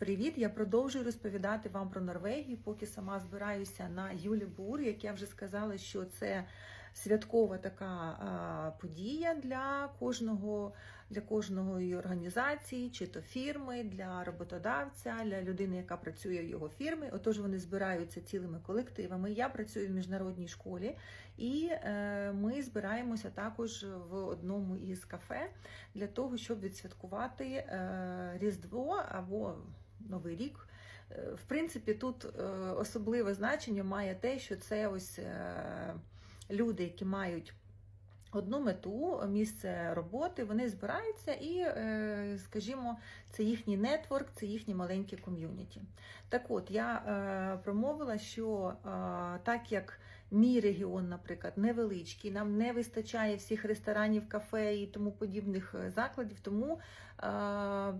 Привіт! Я продовжую розповідати вам про Норвегію, поки сама збираюся на Юлібур. Як я вже сказала, що це святкова така подія для кожного, для кожної організації, чи то фірми, для роботодавця, для людини, яка працює в його фірмі. Отож, вони збираються цілими колективами. Я працюю в міжнародній школі, і е, ми збираємося також в одному із кафе для того, щоб відсвяткувати е, Різдво або Новий рік. Е, В принципі, тут е, особливе значення має те, що це ось е, люди, які мають одну мету, місце роботи, вони збираються і, скажімо, це їхній нетворк, це їхнє маленьке ком'юніті. Так от, я промовила, що так як мій регіон, наприклад, невеличкий, нам не вистачає всіх ресторанів, кафе і тому подібних е, закладів, тому е,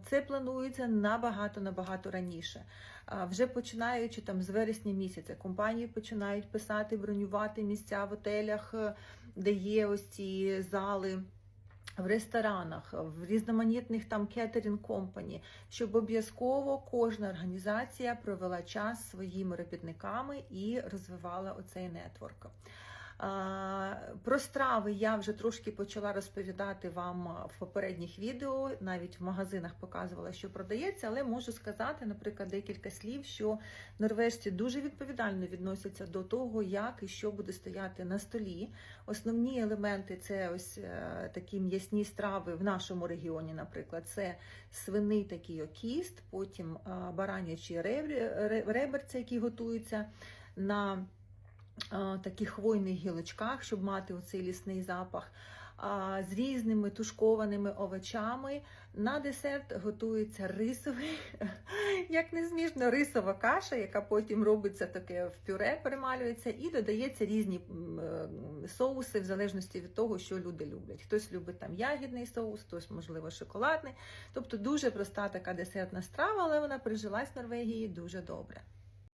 це планується набагато набагато раніше. А Вже починаючи там з вересня місяця, компанії починають писати, бронювати місця в готелях, е, де є ось ці зали. В ресторанах, в різноманітних там кетерінг компані, щоб обов'язково кожна організація провела час своїми робітниками і розвивала оцей нетворк. Про страви я вже трошки почала розповідати вам в попередніх відео, навіть в магазинах показувала, що продається, але можу сказати, наприклад, декілька слів, що норвежці дуже відповідально відносяться до того, як і що буде стояти на столі. Основні елементи це ось е, такі м'ясні страви в нашому регіоні, наприклад, це свиний такий окіст, потім баранячі реберця, які готуються на таких хвойних гілочках, щоб мати оцей лісний запах. З різними тушкованими овочами. На десерт готується рисовий, як не смішно, рисова каша, яка потім робиться таке в пюре, перемалюється, і додається різні е, соуси в залежності від того, що люди люблять. Хтось любить там ягідний соус, хтось, можливо, шоколадний. Тобто дуже проста така десертна страва, але вона прижилась в Норвегії дуже добре.